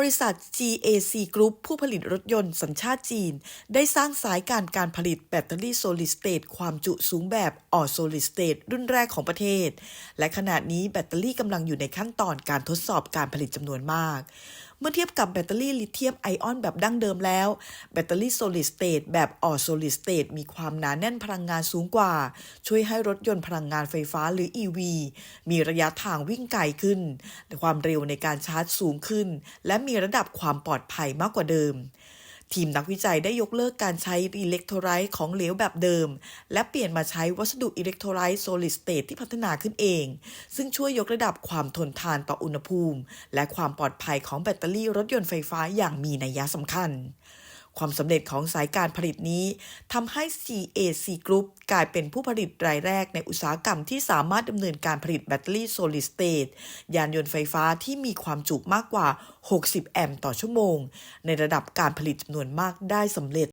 บริษัท GAC Group ผู้ผลิตรถยนต์สัญชาติจีน ได้สร้างสายการการผลิตแบตเตอรี่โซลิดสเตตความจุสูงแบบออโซลิดสเตตรุ่นแรกของประเทศ และขณะนี้แบตเตอรี่กำลังอยู่ในขั้นตอนการทดสอบการผลิตจำนวนมาก เมื่อเทียบกับแบตเตอรี่ลิเธียมไอออนแบบดั้งเดิมแล้ว แบตเตอรี่โซลิดสเตตแบบออโซลิดสเตตมีความหนาแน่นพลังงานสูงกว่า ช่วยให้รถยนต์พลังงานไฟฟ้าหรือ EV มีระยะทางวิ่งไกลขึ้น ความเร็วในการชาร์จสูงขึ้น และมีระดับความปลอดภัยมากกว่าเดิม ทีมนักวิจัยได้ยกเลิกการใช้อิเล็กโทรไลต์ของเหลวแบบเดิม และเปลี่ยนมาใช้วัสดุอิเล็กโทรไลต์โซลิดสเตทที่พัฒนาขึ้นเอง ซึ่งช่วยยกระดับความทนทานต่ออุณหภูมิ และความปลอดภัยของแบตเตอรี่รถยนต์ไฟฟ้าอย่างมีนัยสำคัญ ความสำเร็จของสายการผลิตนี้ทำให้ CAC Group กลายเป็นผู้ผลิตรายแรกในอุตสาหกรรมที่สามารถดำเนินการผลิตแบตเตอรี่ Solid State ยานยนต์ไฟฟ้าที่มีความจุมากกว่า 60 แอมป์ต่อชั่วโมง ในระดับการผลิตจำนวนมากได้สำเร็จ